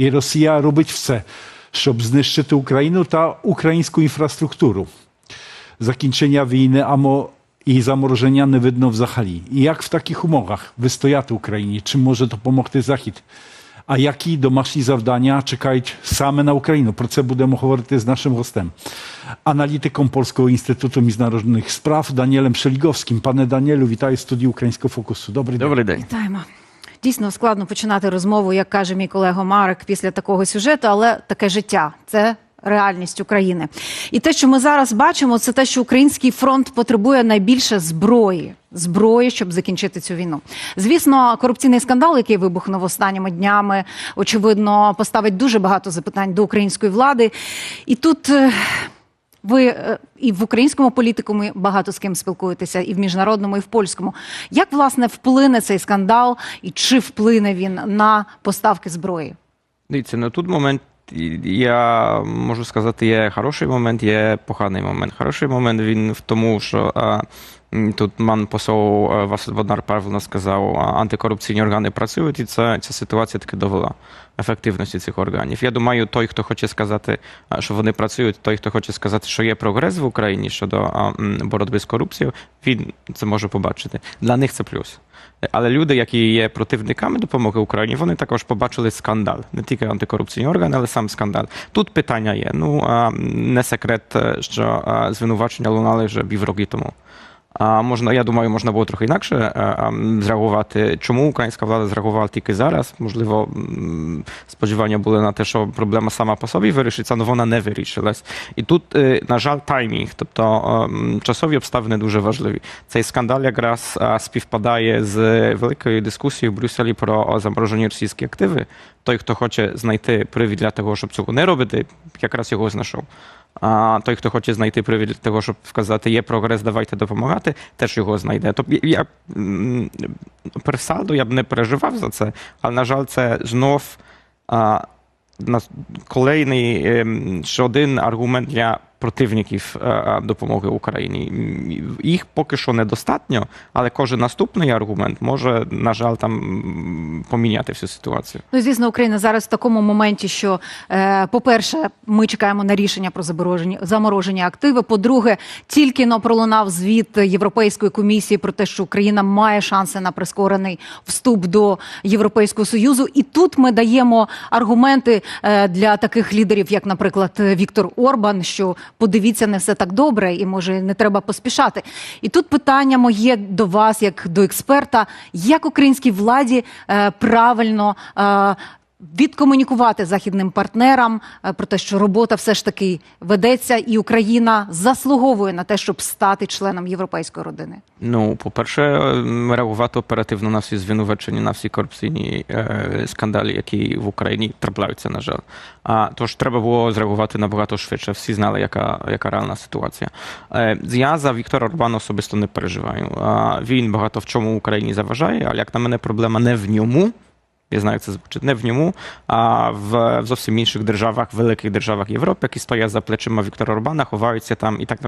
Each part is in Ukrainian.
І Росія робить все, щоб знищити Україну та українську інфраструктуру. Закінчення війни або і замороження не видно взагалі. І як в таких умовах вистояти Україні? Чим може допомогти Захід? А які домашні завдання чекають саме на Україну? Про це будемо говорити з нашим гостем, аналітиком Polskiego Instytutu Międzynarodowych Spraw Danielem Szeligowskim. Panie Danielu, witаю в студії Українського фокусу. Добрий день. Добрий день. Вітаємо. Дійсно складно починати розмову, як каже мій колега Марek, після такого сюжету, але таке життя це реальність України. І те, що ми зараз бачимо, це те, що український фронт потребує найбільше зброї. Зброї, щоб закінчити цю війну. Звісно, корупційний скандал, який вибухнув останніми днями, очевидно, поставить дуже багато запитань до української влади. І тут е, ви е, і в українському політикумі багато з ким спілкуєтеся, і в міжнародному, і в польському. Як власне вплине цей скандал, і чи вплине він на поставки зброї? Дивіться, ну тут момент. Я можу сказати, є хороший момент, є поганий момент. Хороший момент він в тому, що тут ман посол а, Василь Боднар правильно сказав, а, антикорупційні органи працюють, і це, ця ситуація таки довела ефективності цих органів. Я думаю, той, хто хоче сказати, а, що вони працюють, той, хто хоче сказати, що є прогрес в Україні щодо а, м, боротьби з корупцією, він це може побачити. Для них це плюс. Але люди, які є противниками допомоги Україні, вони також побачили скандал. Не тільки антикорупційні органи, але сам скандал. Тут питання є. Ну а, не секрет, е, що а, звинувачення лунали вже півроки тому. А можна, я думаю, можна було трохи інакше е, е, зреагувати. Чому українська влада зреагувала тільки зараз? Можливо, сподівання були на те, що проблема сама по собі вирішиться, але вона не вирішилась. І тут, е, на жаль, таймінг, тобто часові обставини дуже важливі. Цей скандал якраз співпадає з великою дискусією в Брюсселі про заморожені російські активи. Той, хто хоче знайти привід для того, щоб цього не робити, якраз його знайшов. А той, хто хоче знайти привід того, щоб сказати, є прогрес, давайте допомагати, теж його знайде. Тобто я м, персаду я б не переживав за це, але на жаль, це знов а, на колейний ем, ще один аргумент для противників е, допомоги Україні. Їх поки що недостатньо, але кожен наступний аргумент може, на жаль, там поміняти всю ситуацію. Ну, звісно, Україна зараз в такому моменті, що, е, по-перше, ми чекаємо на рішення про заморожені активи. По-друге, тільки но пролунав звіт Європейської комісії про те, що Україна має шанси на прискорений вступ до Європейського союзу. І тут ми даємо аргументи е, для таких лідерів, як, наприклад, Віктор Орбан, що подивіться, не все так добре, і може не треба поспішати. І тут питання моє до вас, як до експерта, як українській владі е, правильно. Відкомунікувати західним партнерам е, про те, що робота все ж таки ведеться, і Україна заслуговує на те, щоб стати членом європейської родини. Ну, по-перше, ем, реагувати оперативно на всі звинувачення, на всі корупційні е, скандалі, які в Україні трапляються, на жаль. А тож треба було зреагувати набагато швидше. Всі знали, яка, яка реальна ситуація. Е, я за Віктора Орбана особисто не переживаю. А, він багато в чому Україні заважає, але як на мене, проблема не в ньому. Я знаю, як це звучить не в ньому, а в зовсім інших державах, великих державах Європи, які стоять за плечима Віктора Орбана, ховаються там, і так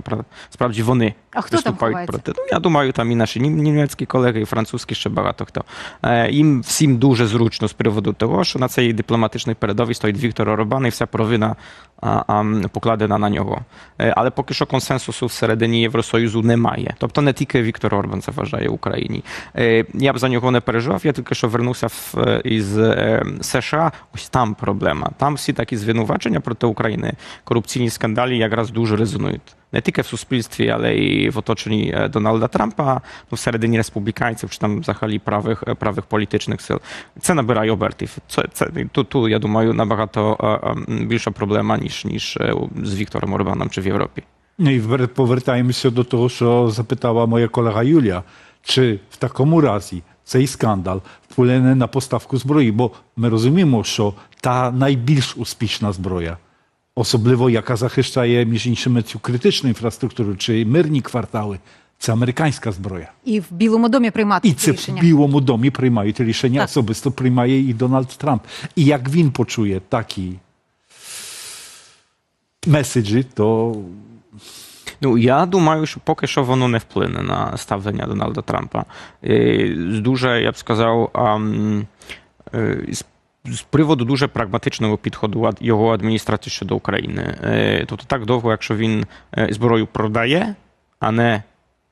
справді вони А хто виступають ховається? проти. Ну я думаю, там і наші німецькі колеги, і французькі ще багато хто. Е, їм всім дуже зручно з приводу того, що на цій дипломатичній передовій стоїть Віктор Орбан, і вся провина покладена на нього. Е, але поки що консенсусу всередині Євросоюзу немає. Тобто не тільки Віктор Орбан заважає Україні. Е, я б за нього не переживав. Я тільки що вернувся в, із е, США. Ось там проблема. Там всі такі звинувачення проти України, корупційні скандалі якраз дуже резонують. Не тільки в суспільстві, але і в оточенні е, Дональда Трампа, ну, всередині республіканців чи там взагалі правих, е, правих політичних сил. Це набирає обертів. Це, це тут, тут, я думаю, набагато е, е, більша проблема, ніж, ніж е, з Віктором Орбаном чи в Європі. Ну і вер- повертаємося до того, що запитала моя колега Юлія. Чи в такому разі цей скандал вплине на поставку зброї? Бо ми розуміємо, що та найбільш успішна зброя, особливо яка захищає між іншими цю критичну інфраструктуру чи мирні квартали, це американська зброя. І в Білому домі приймати І це рішення. в Білому домі приймають рішення, Так. особисто приймає і Дональд Трамп. І як він почує такі меседжі, то Ну я думаю, що поки що воно не вплине на ставлення Дональда Трампа. З дуже, я б сказав, е, з приводу дуже прагматичного підходу його адміністрації щодо України. Е, Тобто так довго, якщо він е, зброю продає, а не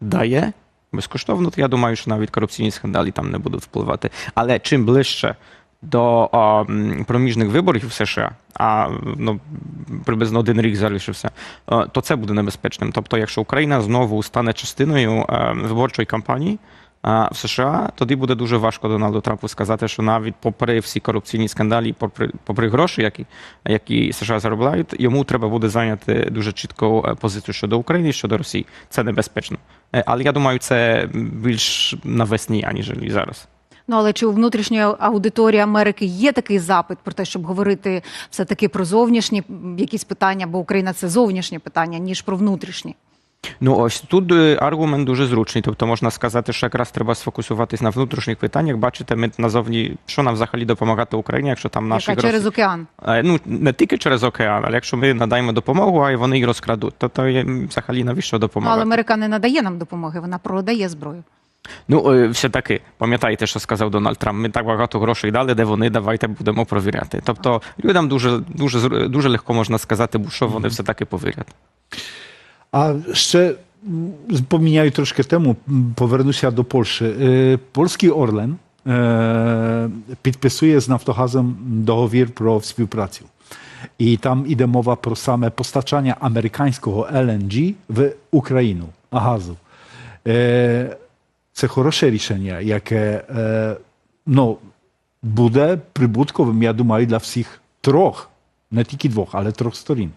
дає безкоштовно, то я думаю, що навіть корупційні скандали там не будуть впливати. Але чим ближче до а, проміжних виборів в США, а ну, приблизно один рік залишився, е, то це буде небезпечним. Тобто, якщо Україна знову стане частиною е, виборчої кампанії, а в США тоді буде дуже важко Дональду Трампу сказати, що навіть попри всі корупційні скандалі, попри, попри гроші, які, які США заробляють, йому треба буде зайняти дуже чітку е, позицію щодо України щодо Росії. Це небезпечно. Е, Але я думаю, це більш навесні, аніж зараз. Ну але чи у внутрішньої аудиторії Америки є такий запит про те, щоб говорити все таки про зовнішні якісь питання, бо Україна це зовнішнє питання, ніж про внутрішні? Ну ось тут е, аргумент дуже зручний. Тобто можна сказати, що якраз треба сфокусуватись на внутрішніх питаннях. Бачите, ми назовні, що нам взагалі допомагати Україні, якщо там наші Яка через океан? Е, Ну, не тільки через океан, але якщо ми надаємо допомогу, а й вони її розкрадуть, то, то взагалі навіщо Ну, допомагати? але Америка не надає нам допомоги, вона продає зброю. Ну, е, все-таки, пам'ятаєте, що сказав Дональд Трамп, ми так багато грошей дали, де вони, давайте будемо провіряти. Тобто людям дуже, дуже, зр- дуже легко можна сказати, що вони все-таки повірять. A jeszcze mm, pomijаю troszkę temu, m, poвернуся до Польщі. Е, Польський Орлен е, підписує з Нафтогазом договір про співпрацю. І там іде мова про саме постачання американського LNG в Україну, газу. Е, Це хороше рішення, яке е, ну, буде прибутковим, я думаю, для всіх трьох, не тільки двох, але трьох сторін.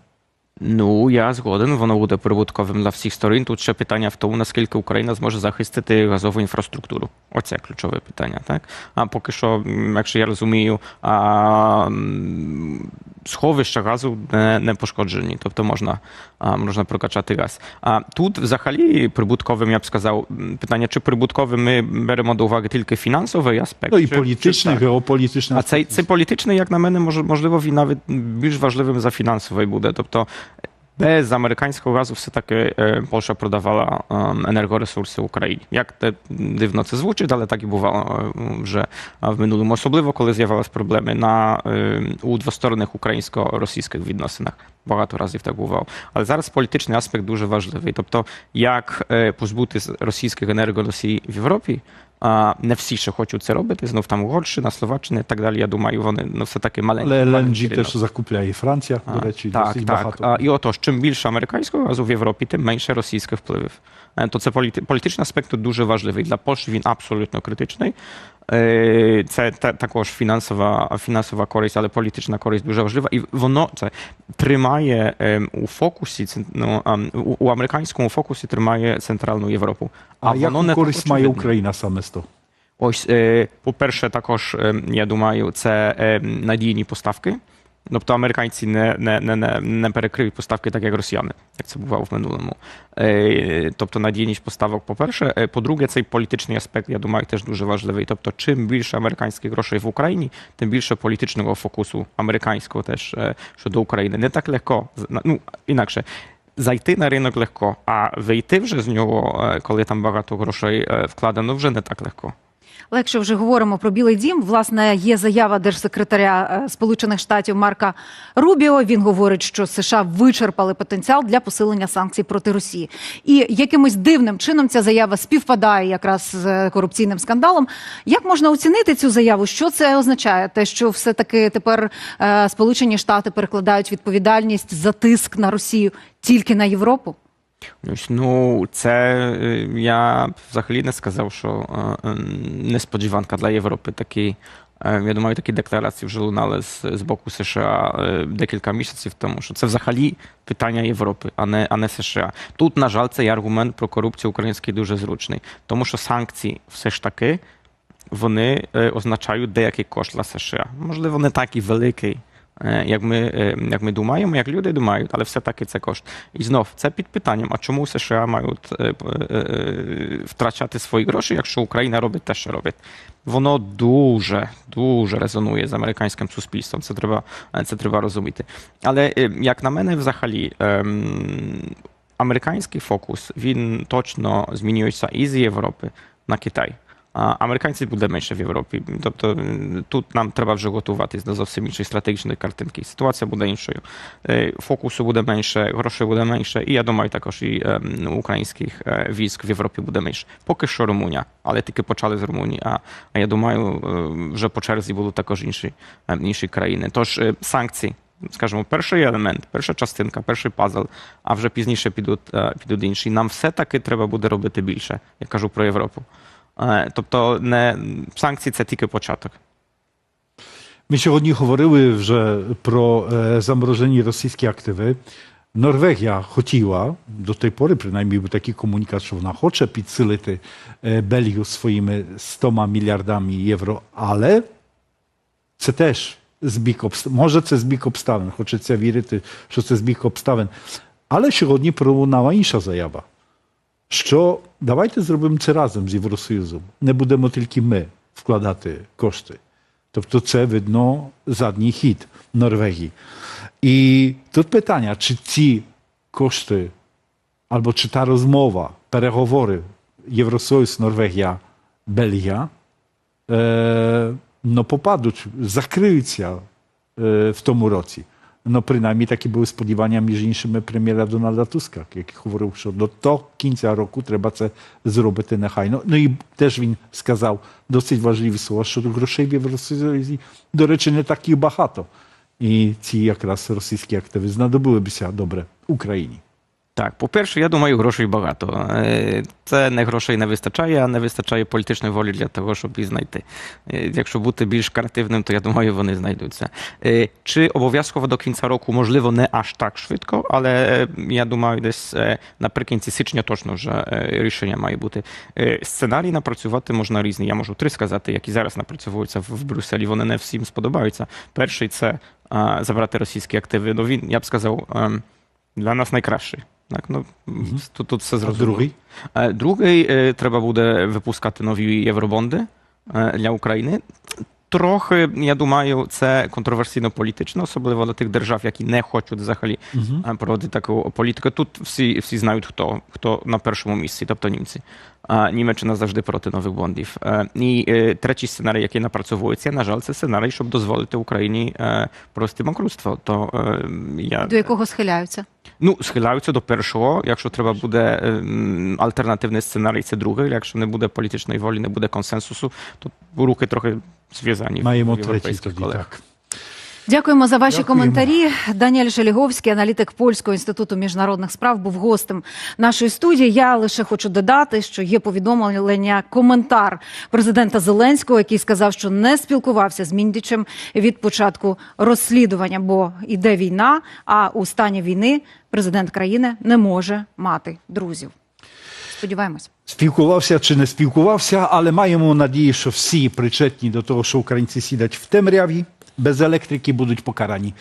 Ну, я згоден, воно буде прибутковим для всіх сторін. Тут ще питання в тому, наскільки Україна зможе захистити газову інфраструктуру. Оце ключове питання, так? А поки що, м, якщо я розумію, а, м, сховища газу не, не пошкоджені, тобто можна, а, можна прокачати газ. А тут взагалі прибутковим, я б сказав, м, питання, чи прибутковим ми беремо до уваги тільки фінансовий аспект? Ну і чи- політичний, чи так? геополітичний. А цей, цей політичний, як на мене, може, можливо, він навіть більш важливим за фінансовий буде. Тобто без американського газу все-таки Польща продавала е, енергоресурси Україні. Як те дивно це звучить, але так і бувало е, вже е, в минулому. Особливо, коли з'явились проблеми на, е, у двосторонних українсько-російських відносинах. Багато разів так бувало. Але зараз політичний аспект дуже важливий. Тобто, як позбутись російських енергоносій в Європі, не всі ще хочуть це робити. Знов там Угорщина, Словаччина і так далі. Я думаю, вони ну, все таки маленькі. Але маленькі LNG ринок. теж закупляє Франція, А, до речі, так, досить так. багато. А, і отож, чим більше американського газу в Європі, тим менше російських впливів. Е, То це політи- політичний аспект тут дуже важливий. Для Польщі він абсолютно критичний. Е, Це та- також фінансова, фінансова користь, але політична користь дуже важлива. І воно це тримає ем, у фокусі, ц- ну, ам, у, у американському фокусі тримає Центральну Європу. А, воно яку не користь так має очевидно. Україна саме з того? Ось, е, по-перше, також е, я думаю, це е, надійні поставки. Тобто американці не, не, не, не, не перекриють поставки так, як росіяни, як це бувало в минулому. Е, тобто надійність поставок, по-перше. Е, По-друге, цей політичний аспект, я думаю, теж дуже важливий. Тобто, чим більше американських грошей в Україні, тим більше політичного фокусу американського теж е, щодо України. Не так легко, з- на- ну, інакше. Зайти на ринок легко, а вийти вже з нього, е, коли там багато грошей е, вкладено, вже не так легко. Але якщо вже говоримо про Білий Дім, власне, є заява держсекретаря е, Сполучених Штатів Марка Рубіо. Він говорить, що США вичерпали потенціал для посилення санкцій проти Росії. І якимось дивним чином ця заява співпадає якраз з е, корупційним скандалом. Як можна оцінити цю заяву? Що це означає? Те, що все таки тепер е, Сполучені Штати перекладають відповідальність за тиск на Росію тільки на Європу? Ну, це е, я взагалі не сказав, що е, е, несподіванка для Європи. Такі, я думаю, такі декларації вже лунали з, з боку США декілька місяців тому, що це взагалі питання Європи, а не, а не США. Тут, на жаль, цей аргумент про корупцію український дуже зручний, тому що санкції все ж таки вони означають деякий кошт для США. Можливо, не такий великий. Е, Як ми, е, як ми думаємо, як люди думають, але все-таки це кошт. І знов це під питанням: а чому США мають е, втрачати свої гроші, якщо Україна робить те, що робить? Воно дуже дуже резонує з американським суспільством. Це треба, це треба розуміти. Але як на мене, взагалі, ем, американський фокус він точно змінюється із Європи на Китай. А американців буде менше в Європі. Тобто м, тут нам треба вже готуватись до зовсім іншої стратегічної картинки. Ситуація буде іншою. Е, Фокусу буде менше, грошей буде менше, і я думаю, також і ем, українських е, військ в Європі буде менше. Поки що Румунія, але тільки почали з Румунії. А, а я думаю, е, вже по черзі будуть також інші, е, інші країни. Тож е, санкції. Скажімо, перший елемент, перша частинка, перший пазл, а вже пізніше підуть, е, підуть інші. Нам все-таки треба буде робити більше. Я кажу про Європу. Е, Тобто, не санкції це тільки початок. Ми сьогодні говорили вже про е, заморожені російські активи. Норвегія хотіла до тієї пори, принаймні був такий комунікат, що вона хоче підсилити е, Бельгію своїми 100 мільярдами євро, але це теж збіг обставин. Може, це збіг обставин. Хочеться вірити, що це збіг обставин. Але сьогодні пролунала інша заява, що давайте зробимо це разом з Євросоюзом. Не будемо тільки ми вкладати кошти. Тобто це видно задній хід Норвегії. І тут питання, чи ці кошти, або чи та розмова, переговори Євросоюз, Норвегія, Бельгія, е, ну, попадуть, закриються е, в тому році. Ну, принаймні такі були сподівання між іншими прем'єра Дональда Туска, який говорив, що до того кінця року треба це зробити нехайно. Ну і теж він сказав досить важливі слова, що грошей в Євросоюзі, до речі, не так і багато. І ці якраз російські активи знадобилися добре Україні. Так, по-перше, я думаю, грошей багато. Е, Це не грошей не вистачає, а не вистачає політичної волі для того, щоб їх знайти. Е, Якщо бути більш креативним, то я думаю, вони знайдуться. Е, Чи обов'язково до кінця року, можливо, не аж так швидко, але я думаю, десь наприкінці січня точно вже рішення має бути. Сценарій напрацювати можна різні. Я можу три сказати, які зараз напрацьовуються в Брюсселі. Вони не всім сподобаються. Перший це забрати російські активи. Ну він, я б сказав, ем, для нас найкращий. Так, ну, тут, тут все зрозуміло. другий? Е, Другий е, треба буде випускати нові євробонди е, для України. Трохи, я думаю, це контроверсійно політично, особливо для тих держав, які не хочуть взагалі е, проводити таку політику. Тут всі, всі знають, хто, хто на першому місці, тобто німці. А Німеччина завжди проти нових бондів. Е, І е, третій сценарій, який напрацьовується, на жаль, це сценарій, щоб дозволити Україні е, провести банкрутство. То е, я До якого схиляються? Ну, схиляються до першого. Якщо треба буде ем, альтернативний сценарій, це другий. Якщо не буде політичної волі, не буде консенсусу, то руки трохи зв'язані. в Маємо третій європейських тоді. колег. Дякуємо за ваші Дякуємо. коментарі. Даніель Шеліговський, аналітик Польського інституту міжнародних справ, був гостем нашої студії. Я лише хочу додати, що є повідомлення, коментар президента Зеленського, який сказав, що не спілкувався з Міндічем від початку розслідування, бо йде війна. А у стані війни президент країни не може мати друзів. Сподіваємось. Спілкувався чи не спілкувався, але маємо надію, що всі причетні до того, що українці сидять в темряві, bez elektryki budyć pokarani.